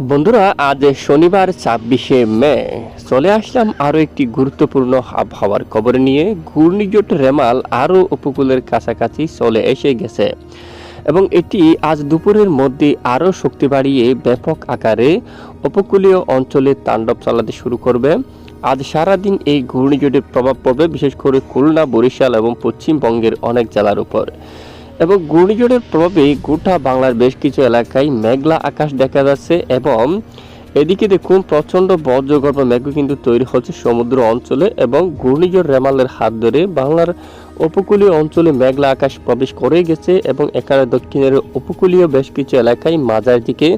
বন্ধুরা, আজ শনিবার ছাব্বিশে মে। চলে আসলাম আরও একটি গুরুত্বপূর্ণ আবহাওয়ার খবর নিয়ে। ঘূর্ণিঝড় রেমাল আরও উপকূলের কাছাকাছি চলে এসে গেছে। এবং এটি আজ দুপুরের মধ্যে আরও শক্তি বাড়িয়ে ব্যাপক আকারে উপকূলীয় অঞ্চলে তাণ্ডব চালাতে শুরু করবে। আজ সারাদিন এই ঘূর্ণিঝড়ের প্রভাব পড়বে, বিশেষ করে খুলনা, বরিশাল এবং পশ্চিমবঙ্গের অনেক জেলার উপর। এবং ঘূর্ণিঝড়ের প্রভাবে গোটা বাংলার বেশ কিছু এলাকায় মেঘলা আকাশ দেখা যাচ্ছে এবং এদিকে দেখুন, প্রচণ্ড বজ্রগর্ভ মেঘ কিন্তু তৈরি হচ্ছে সমুদ্র অঞ্চলে এবং ঘূর্ণিঝড় রেমালের হাত ধরে বাংলার উপকূলীয় অঞ্চলে মেঘলা আকাশ প্রবেশ করে গেছে এবং এখানে দক্ষিণের উপকূলীয় বেশ কিছু এলাকায় মাঝার দিকে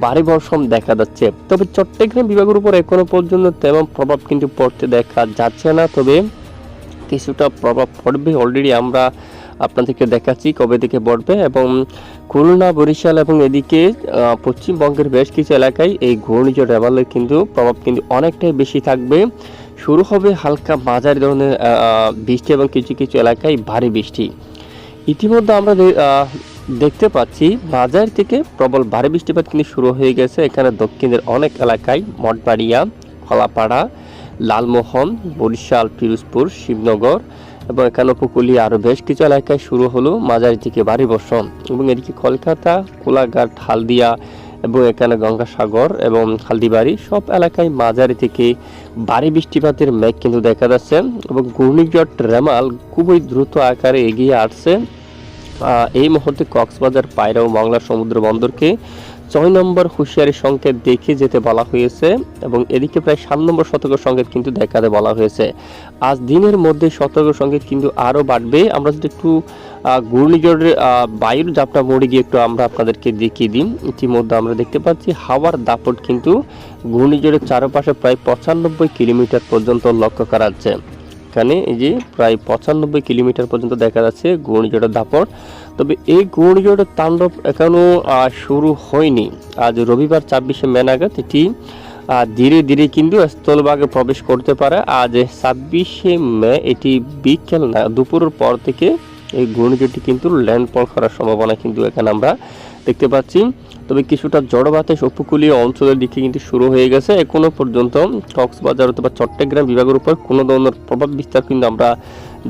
ভারী বর্ষণ দেখা যাচ্ছে। তবে চট্টগ্রাম বিভাগের উপর এখনও পর্যন্ত তেমন প্রভাব কিন্তু পড়তে দেখা যাচ্ছে না, তবে কিছুটা প্রভাব পড়বে। অলরেডি আমরা আপনাদেরকে দেখাচ্ছি কবে থেকে পড়বে এবং খুলনা, বরিশাল এবং এদিকে পশ্চিমবঙ্গের বেশ কিছু এলাকায় এই ঘূর্ণিঝড় রেমালের কিন্তু প্রভাব কিন্তু অনেকটাই বেশি থাকবে। শুরু হবে হালকা মাঝারি ধরনের বৃষ্টি এবং কিছু কিছু এলাকায় ভারী বৃষ্টি। ইতিমধ্যে আমরা দেখতে পাচ্ছি বাজার থেকে প্রবল ভারী বৃষ্টিপাত কিন্তু শুরু হয়ে গেছে এখানে দক্ষিণের অনেক এলাকায়। মঠবাড়িয়া, খলাপাড়া, লালমোহন, বরিশাল, পিরোজপুর, শিবনগর এবং এখানে উপকূলীয় আরও বেশ কিছু এলাকায় শুরু হলো মাঝারি থেকে ভারী বর্ষণ। এবং এদিকে কলকাতা, কোলাঘাট, হালদিয়া এবং এখানে গঙ্গাসাগর এবং হালদিবাড়ি সব এলাকায় মাঝারি থেকে ভারী বৃষ্টিপাতের মেঘ কিন্তু দেখা যাচ্ছে এবং ঘূর্ণিঝড় রেমাল খুবই দ্রুত আকারে এগিয়ে আসছে। এই মুহূর্তে কক্সবাজার পায়রা ও বাংলা সমুদ্র বন্দরকে ছয় নম্বর হুঁশিয়ারি সংকেত দেখে যেতে বলা হয়েছে এবং এদিকে প্রায় সাত নম্বর সতর্ক সংকেত কিন্তু দেখাতে বলা হয়েছে। আজ দিনের মধ্যে সতর্ক সংকেত কিন্তু আরও বাড়বে। আমরা যদি একটু ঘূর্ণিঝড়ের বায়ুর জাপটা মোড়ে গিয়ে একটু আমরা আপনাদেরকে দেখিয়ে দিই। ইতিমধ্যে আমরা দেখতে পাচ্ছি হাওয়ার দাপট কিন্তু ঘূর্ণিঝড়ের চারপাশে প্রায় পঁচানব্বই কিলোমিটার পর্যন্ত লক্ষ্য করা যাচ্ছে। এখানে এই যে প্রায় পঁচানব্বই কিলোমিটার পর্যন্ত দেখা যাচ্ছে ঘূর্ণিঝড়ের দাপট। তবে এই ঘূর্ণিঝড়ের তাণ্ডব এখনও শুরু হয়নি। আজ রবিবার ছাব্বিশে মে নাগাদ এটি ধীরে ধীরে কিন্তু স্থলভাগে প্রবেশ করতে পারে। আজ ছাব্বিশে মে এটি বিকেল দুপুরের পর থেকে এই ঘূর্ণিঝড়টি কিন্তু ল্যান্ডফল করার সম্ভাবনা কিন্তু এখানে আমরা দেখতে পাচ্ছি। তবে কিছুটা জড় বাতাস উপকূলীয় অঞ্চলের দিকে কিন্তু শুরু হয়ে গেছে। এখনও পর্যন্ত কক্সবাজার অথবা চট্টগ্রাম বিভাগের উপর কোনো ধরনের প্রভাব বিস্তার কিন্তু আমরা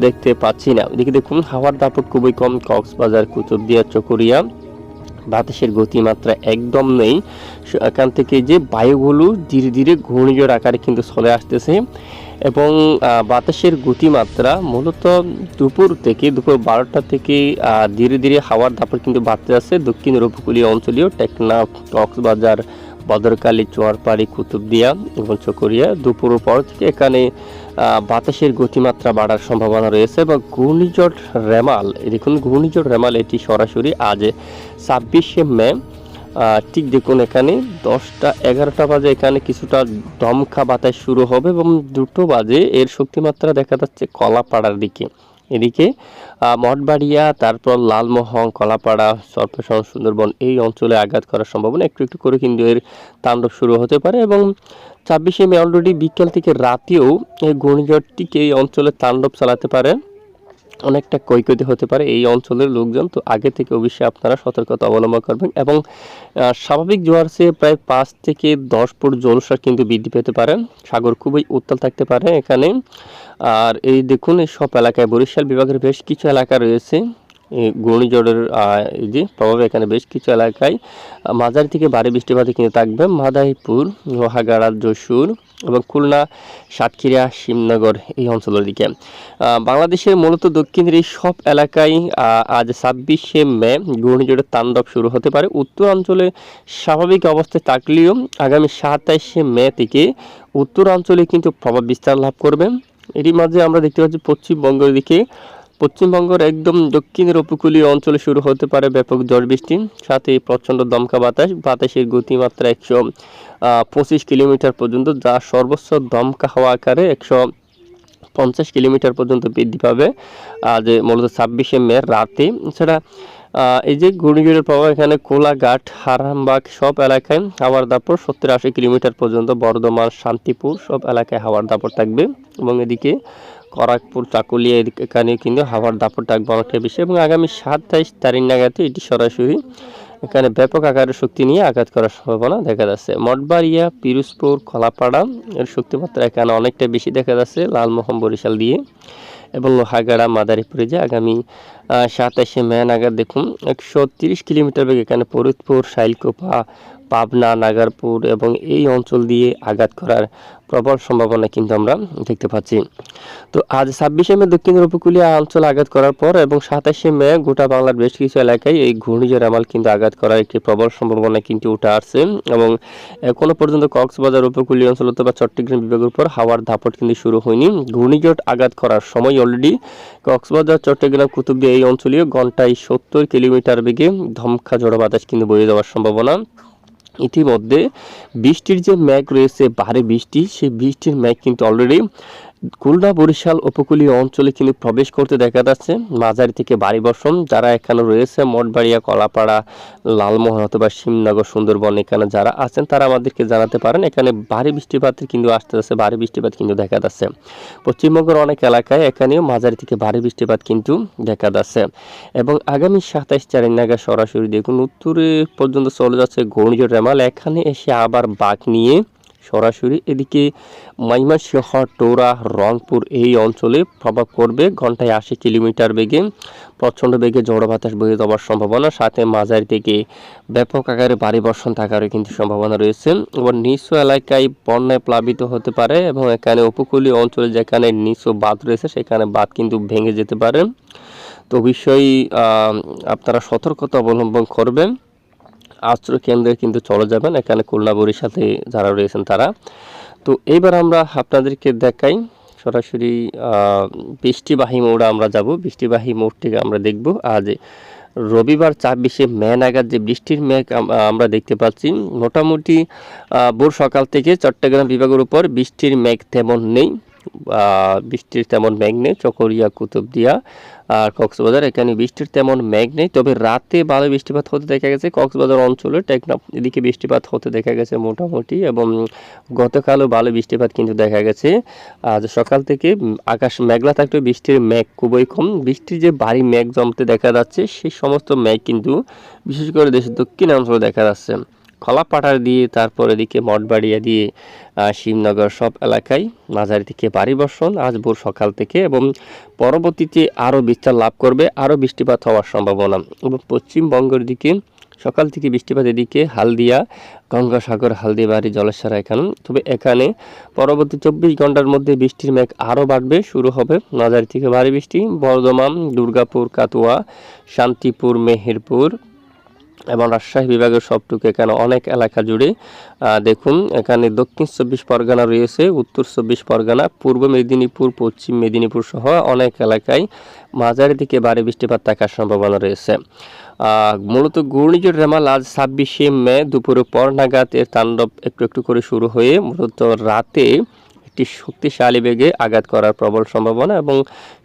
দেখতে পাচ্ছি না। এদিকে দেখুন, হাওয়ার দাপট খুবই কম। কক্সবাজার কুতুবদিয়া চকরিয়া, বাতাসের গতিমাত্রা একদম নেই। এখান থেকে যে বায়ুগুলো ধীরে ধীরে ঘূর্ণিঝড় আকারে কিন্তু চলে আসতেছে এবং বাতাসের গতিমাত্রা মূলত দুপুর থেকে, দুপুর বারোটা থেকে ধীরে ধীরে হাওয়ার দাপট কিন্তু বাড়তে যাচ্ছে দক্ষিণ উপকূলীয় অঞ্চলীয় টেকনাফ, কক্সবাজার বদরকালী চোয়ারপাড়ি, কুতুবদিয়া এবং চকরিয়া দুপুর পর থেকে এখানে বাতাসের গতিমাত্রা বাড়ার সম্ভাবনা রয়েছে এবং ঘূর্ণিঝড় রেমাল, দেখুন ঘূর্ণিঝড় রেমাল, এটি সরাসরি আজ ছাব্বিশে মে ঠিক দেখুন এখানে দশটা এগারোটা বাজে, এখানে কিছুটা দমকা বাতাস শুরু হবে এবং দুটো বাজে, এর শক্তিমাত্রা দেখা যাচ্ছে কলাপাড়ার দিকে। এদিকে মঠবাড়িয়া, তারপর লালমোহন, কলাপাড়া, সর্পসহ সুন্দরবন এই অঞ্চলে আঘাত করার সম্ভাবনা। একটু একটু করে কিন্তু এর তাণ্ডব শুরু হতে পারে এবং ছাব্বিশে মে অলরেডি বিকেল থেকে রাতেও এই ঘূর্ণিঝড়টিকে এই অঞ্চলে তাণ্ডব চালাতে পারে। অনেকটা ক্ষয়ক্ষতি হতে পারে এই অঞ্চলের লোকজন। তো আগে থেকে অবশ্যই আপনারা সতর্কতা অবলম্বন করবেন এবং স্বাভাবিক জোয়ার চেয়ে প্রায় পাঁচ থেকে দশ ফুট জলসার কিন্তু বৃদ্ধি পেতে পারে। সাগর খুবই উত্তাল থাকতে পারে এখানে। আর এই দেখুন, এই সব এলাকায় বরিশাল বিভাগের বেশ কিছু এলাকা রয়েছে। ঘূর্ণিঝড়ের যে প্রভাবে এখানে বেশ কিছু এলাকায়। মাঝারি থেকে ভারী বৃষ্টিপাতে কিন্তু থাকবে। মাদারীপুর, লোহাগাড়া, যশোর এবং খুলনা, সাতক্ষীরা, শিবনগর এই অঞ্চলের দিকে। বাংলাদেশের মূলত দক্ষিণের এই সব এলাকায় আজ ছাব্বিশে মে ঘূর্ণিঝড়ের তাণ্ডব শুরু হতে পারে। উত্তরাঞ্চলে স্বাভাবিক অবস্থায় থাকলেও আগামী সাতাইশে মে থেকে উত্তরাঞ্চলে কিন্তু প্রভাব বিস্তার লাভ করবে। এরই মাঝে আমরা দেখতে পাচ্ছি পশ্চিমবঙ্গের দিকে পশ্চিমবঙ্গের একদম দক্ষিণের উপকূলীয় অঞ্চলে শুরু হতে পারে ব্যাপক ঝড় বৃষ্টি, সাথে প্রচণ্ড দমকা বাতাস, বাতাসের গতিমাত্রা একশো পঁচিশ কিলোমিটার পর্যন্ত, যা সর্বোচ্চ দমকা হাওয়া আকারে একশো পঞ্চাশ কিলোমিটার পর্যন্ত বৃদ্ধি পাবে আজ মূলত ছাব্বিশে মে রাতে। এছাড়া এই যে ঘূর্ণিঝড়ের প্রভাব এখানে কোলাঘাট, হারামবাগ সব এলাকায় হাওয়ার দাপট, সত্তর আশি কিলোমিটার পর্যন্ত বর্ধমান, শান্তিপুর সব এলাকায় হাওয়ার দাপট থাকবে। এবং এদিকে খড়গপুর চাকুলিয়া এখানে কিন্তু হাওয়ার দাপট থাকবে অনেকটা বেশি এবং আগামী সাতাইশ তারিখ নাগাদ এটি সরাসরি এখানে ব্যাপক আকারের শক্তি নিয়ে আঘাত করার সম্ভাবনা দেখা যাচ্ছে। মঠবাড়িয়া, পিরুজপুর, খলাপাড়া এর শক্তিমাত্রা এখানে অনেকটা বেশি দেখা যাচ্ছে। লালমোহন বরিশাল দিয়ে এবং লোহাগাড়া, মাদারীপুরে যে আগামী সাতাশে মে নাগাদ দেখুন, একশো তিরিশ কিলোমিটার বেগে এখানে ফরিদপুর, শাইলকোপা, পাবনা, নাগারপুর এবং এই অঞ্চল দিয়ে আঘাত করার প্রবল সম্ভাবনা কিন্তু আমরা দেখতে পাচ্ছি। তো আজ ছাব্বিশে মে দক্ষিণ উপকূলীয় অঞ্চল আঘাত করার পর এবং সাতাশে মে গোটা বাংলার বেশ কিছু এলাকায় এই ঘূর্ণিঝড় আমাল কিন্তু আঘাত করার একটি প্রবল সম্ভাবনা কিন্তু উঠে আসছে এবং এখনও পর্যন্ত কক্সবাজার উপকূলীয় অঞ্চল অথবা চট্টগ্রাম বিভাগের উপর হাওয়ার ধাপট কিন্তু শুরু হয়নি। ঘূর্ণিঝড় আঘাত করার সময় অলরেডি কক্সবাজার, চট্টগ্রাম, কুতুবদিয়া অঞ্চলীয় ঘন্টায় সত্তর কিলোমিটার বেগে ধমকা ঝড়ো বাতাস কিন্তু বয়ে যাওয়ার সম্ভাবনা। ইতিমধ্যে বৃষ্টির যে ম্যাগ রয়েছে, ভারী বৃষ্টি, সেই বৃষ্টির ম্যাগ কিন্তু অলরেডি খুলনা, বরিশাল উপকূলীয় অঞ্চলে কিন্তু প্রবেশ করতে দেখা যাচ্ছে। মাঝারি থেকে বাড়ি বর্ষণ, যারা এখানে রয়েছে, মঠবাড়িয়া, কলাপাড়া, লালমোহন অথবা শিমনগর সুন্দরবন, এখানে যারা আছেন, তারা আমাদেরকে জানাতে পারেন। এখানে ভারী বৃষ্টিপাতের কিন্তু আসতে যাচ্ছে ভারী বৃষ্টিপাত কিন্তু দেখা যাচ্ছে। পশ্চিমবঙ্গের অনেক এলাকায় এখানেও মাঝারি থেকে ভারী বৃষ্টিপাত কিন্তু দেখা যাচ্ছে। এবং আগামী সাতাইশ চার নাগাদ সরাসরি দেখুন, উত্তরে পর্যন্ত চলে যাচ্ছে ঘূর্ণিঝড় রেমাল। এখানে এসে আবার বাঘ নিয়ে সরাসরি এদিকে ময়মনসিংহ, টোরা, রংপুর এই অঞ্চলে প্রভাব করবে ঘন্টায় আশি কিলোমিটার বেগে, প্রচণ্ড বেগে ঝড়ো বাতাস বয়ে যাওয়ার সম্ভাবনা। সাথে মাঝারি থেকে ব্যাপক আকারে ভারী বর্ষণ থাকারও কিন্তু সম্ভাবনা রয়েছে। এবং নিচু এলাকায় বন্যায় প্লাবিত হতে পারে এবং এখানে উপকূলীয় অঞ্চলে যেখানে নিচু বাঁধ রয়েছে, সেখানে বাঁধ কিন্তু ভেঙে যেতে পারে। তো অবশ্যই আপনারা সতর্কতা অবলম্বন করবেন। আশ্রয় কেন্দ্রে কিন্তু চলে যাবেন। এখানে খুলনা সাথে যারা রয়েছেন তারা। তো এইবার আমরা আপনাদেরকে দেখাই সরাসরি বৃষ্টিবাহী মোড়ে আমরা যাব। বৃষ্টিবাহী মোড় থেকে আমরা দেখব আজ রবিবার ছাব্বিশে মে নাগাদ যে বৃষ্টির মেঘ আমরা দেখতে পাচ্ছি। মোটামুটি ভোর সকাল থেকে চট্টগ্রাম বিভাগের উপর বৃষ্টির মেঘ তেমন নেই। বৃষ্টির তেমন মেঘ নেই, চকরিয়া, কুতুবদিয়া আর কক্সবাজার। এখানে বৃষ্টির তেমন মেঘ নেই, তবে রাতে ভালো বৃষ্টিপাত হতে দেখা গেছে। কক্সবাজার অঞ্চলে টেকনাফ এদিকে বৃষ্টিপাত হতে দেখা গেছে মোটামুটি এবং গতকালও ভালো বৃষ্টিপাত কিন্তু দেখা গেছে। আজ সকাল থেকে আকাশ মেঘলা থাকলেও বৃষ্টির মেঘ খুবই কম। বৃষ্টির যে ভারী মেঘ জমতে দেখা যাচ্ছে, সেই সমস্ত মেঘ কিন্তু বিশেষ করে দেশের দক্ষিণ অঞ্চলে দেখা যাচ্ছে। খলা পাটার দিয়ে, তারপর এদিকে মঠবাড়িয়া দিয়ে শিবনগর সব এলাকায় মাঝারি থেকে বাড়ি বর্ষণ। আজ ভোর সকাল থেকে এবং পরবর্তীতে আরও বিস্তার লাভ করবে, আরও বৃষ্টিপাত হওয়ার সম্ভাবনা। এবং পশ্চিমবঙ্গের দিকে সকাল থেকে বৃষ্টিপাত এদিকে হালদিয়া, গঙ্গাসাগর, হালদিবাড়ি, জলেশ্বর এখানে। তবে এখানে পরবর্তী চব্বিশ ঘণ্টার মধ্যে বৃষ্টির মেঘ আরও বাড়বে, শুরু হবে মাঝারি থেকে ভারী বৃষ্টি। বর্ধমান, দুর্গাপুর কাতুয়া শান্তিপুর, মেহেরপুর এবং রাজশাহী বিভাগের সবটুকু এখানে অনেক এলাকা জুড়ে দেখুন, এখানে দক্ষিণ চব্বিশ পরগনা রয়েছে, উত্তর চব্বিশ পরগনা, পূর্ব মেদিনীপুর, পশ্চিম মেদিনীপুর সহ অনেক এলাকায় মাঝারি থেকে ভারী বৃষ্টিপাত থাকার সম্ভাবনা রয়েছে। মূলত ঘূর্ণিঝড় রেমাল আজ ছাব্বিশে মে দুপুরের পর নাগাদ এর তাণ্ডব একটু একটু করে শুরু হয়ে মূলত রাতে একটি শক্তিশালী বেগে আঘাত করার প্রবল সম্ভাবনা এবং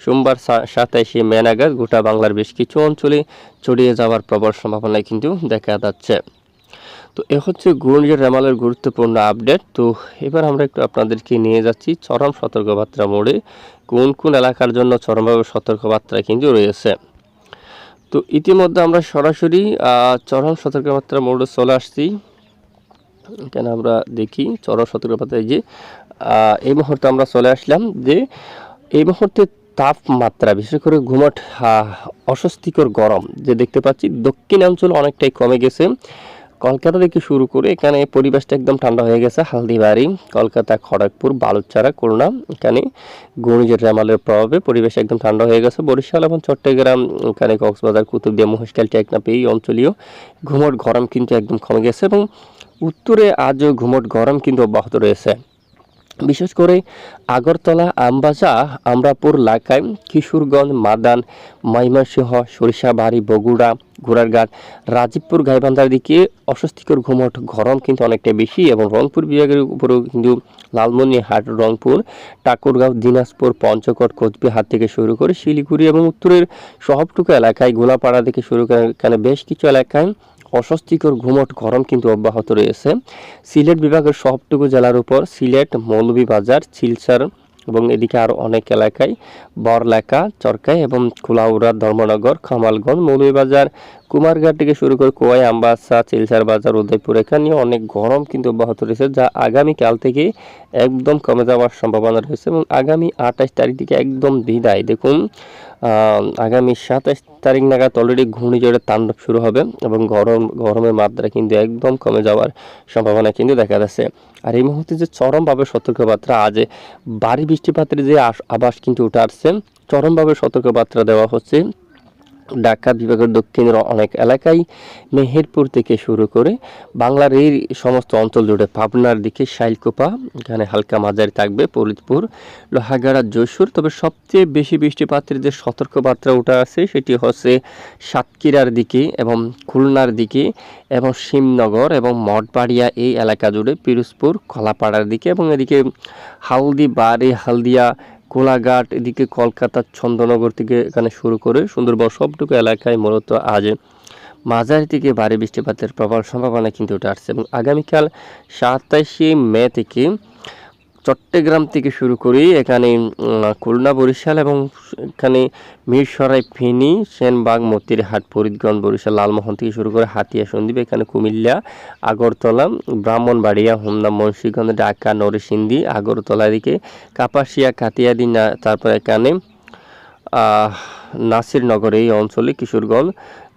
সোমবার সাতাইশে মে নাগাদ গোটা বাংলার বেশ কিছু অঞ্চলে ছড়িয়ে যাওয়ার প্রবল সম্ভাবনা কিন্তু দেখা যাচ্ছে। তো এ হচ্ছে ঘূর্ণিঝড় রেমালের গুরুত্বপূর্ণ আপডেট। তো এবার আমরা একটু আপনাদেরকে নিয়ে যাচ্ছি চরম সতর্কবার্তা মোড়ে। কোন কোন এলাকার জন্য চরমভাবে সতর্কবার্তা কিন্তু রয়েছে। তো ইতিমধ্যে আমরা সরাসরি চরম সতর্কবার্তা মোড়ে চলে আসছি। এখানে আমরা দেখি, চরম সতর্কবার্তায় যে এই মুহূর্তে আমরা চলে আসলাম যে এই মুহূর্তে তাপমাত্রা, বিশেষ করে ঘুমট অস্বস্তিকর গরম যে দেখতে পাচ্ছি দক্ষিণ অঞ্চল অনেকটাই কমে গেছে। কলকাতা থেকে শুরু করে এখানে পরিবেশটা একদম ঠান্ডা হয়ে গেছে, হালদিবাড়ি, কলকাতা, খড়গপুর বালুচারা খুলনা, এখানে ঘূর্ণিঝড় রেমালের প্রভাবে পরিবেশ একদম ঠান্ডা হয়ে গেছে। বরিশাল এবং চট্টগ্রাম, এখানে কক্সবাজার, কুতুবদিয়া মহিষকাল টেকনাপ এই অঞ্চলীয় ঘুমট গরম কিন্তু একদম কমে গেছে এবং উত্তরে আজও ঘুমট গরম কিন্তু অব্যাহত রয়েছে। বিশেষ করে আগরতলা আমবাজা আমরাপুর, লাকাই, কিশোরগঞ্জ, মাদান ময়মনসিংহ সরিষাবাড়ি, বগুড়া ঘোড়ারঘাট রাজীবপুর, গাইবান্ধার দিকে অস্বস্তিকর ঘুমট, গরম কিন্তু অনেকটা বেশি এবং রংপুর বিভাগের উপরেও কিন্তু লালমনিহাট রংপুর, ঠাকুরগাঁও, দিনাজপুর, পঞ্চকট, কোচবিহার থেকে শুরু করে শিলিগুড়ি এবং উত্তরের সবটুকু এলাকায়, গোলাপাড়া থেকে শুরু করে এখানে বেশ কিছু এলাকায় অস্বস্তিকর ঘুমট গরম কিন্তু অব্যাহত রয়েছে। সিলেট বিভাগের সবটুকু জেলার উপর সিলেট, মৌলভীবাজার চিলচার এবং এদিকে আরও অনেক এলাকায় বরলেখা চরকাই এবং খোলাউড়া ধর্মনগর, খামালগঞ্জ, মৌলভীবাজার কুমারঘাট থেকে শুরু করে কোয়াই আমবাসা চিলসার বাজার, উদয়পুর, এখানে অনেক গরম কিন্তু অব্যাহত রয়েছে, যা আগামীকাল থেকে একদম কমে যাওয়ার সম্ভাবনা রয়েছে এবং আগামী আঠাশ তারিখ থেকে একদম বিদায়। দেখুন আগামী সাতাশ তারিখ নাগাদ অলরেডি ঘূর্ণিঝড়ের তাণ্ডব শুরু হবে এবং গরম, গরমের মাত্রা কিন্তু একদম কমে যাওয়ার সম্ভাবনা কিন্তু দেখা যাচ্ছে। আর এই মুহূর্তে যে চরমভাবে সতর্কবার্তা, আজ ভারী বৃষ্টিপাতের যে আভাস কিন্তু উঠে আসছে, চরমভাবে সতর্কবার্তা দেওয়া হচ্ছে। ঢাকা বিভাগের দক্ষিণের অনেক এলাকায় মেহেরপুর থেকে শুরু করে বাংলার এই সমস্ত অঞ্চল জুড়ে পাবনার দিকে শাইলকোপা, এখানে হালকা মাঝারি থাকবে ফরিদপুর, লোহাগাড়া, যশোর। তবে সবচেয়ে বেশি বৃষ্টিপাতের যে সতর্কবার্তা উঠে আছে, সেটি হচ্ছে সাতক্ষীরার দিকে এবং খুলনার দিকে এবং শিবনগর এবং মঠবাড়িয়া এই এলাকা জুড়ে পিরোজপুর কলাপাড়ার দিকে এবং এদিকে হালদি বাড়ি হালদিয়া কোলাঘাট এদিকে কলকাতার চন্দ্রনগর থেকে এখানে শুরু করে সুন্দরবন সবটুকু এলাকায় মূলত আজ মাঝারি থেকে ভারী বৃষ্টিপাতের প্রবল সম্ভাবনা কিন্তু উঠে আসছে এবং আগামীকাল সাতাশে মে থেকে চট্টগ্রাম থেকে শুরু করি, এখানে খুলনা, বরিশাল এবং এখানে মিরসরাই, ফেনী, সেনবাগ, মতিরহাট, ফরিদগঞ্জ, বরিশাল, লালমোহন থেকে শুরু করে হাতিয়া, সন্দ্বীপ, এখানে কুমিল্লা, আগরতলা, ব্রাহ্মণবাড়িয়া, হোমনা, মুন্সিগঞ্জ, ঢাকা, নরসিংদী, আগরতলা দিকে, কাপাসিয়া, কাতিয়াদি তারপর এখানে নাসিরনগর, এই অঞ্চলে কিশোরগঞ্জ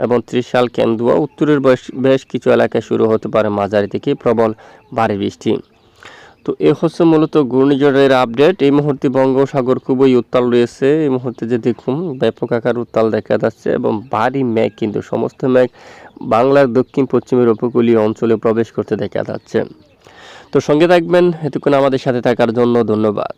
এবং ত্রিশাল, কেন্দুয়া, উত্তরের বেশ কিছু এলাকায় শুরু হতে পারে মাঝারি থেকে প্রবল ভারী বৃষ্টি। তো এ হচ্ছে মূলত ঘূর্ণিঝড়ের আপডেট এই মুহূর্তে বঙ্গোসাগর খুবই উত্তাল রয়েছে। এই মুহূর্তে যে দেখুন, ব্যাপক আকার উত্তাল দেখা যাচ্ছে এবং ভারী মেঘ কিন্তু সমস্ত মেঘ বাংলার দক্ষিণ, পশ্চিমের উপকূলীয় অঞ্চলে প্রবেশ করতে দেখা যাচ্ছে। তো সঙ্গে থাকবেন, এতক্ষণ আমাদের সাথে থাকার জন্য ধন্যবাদ।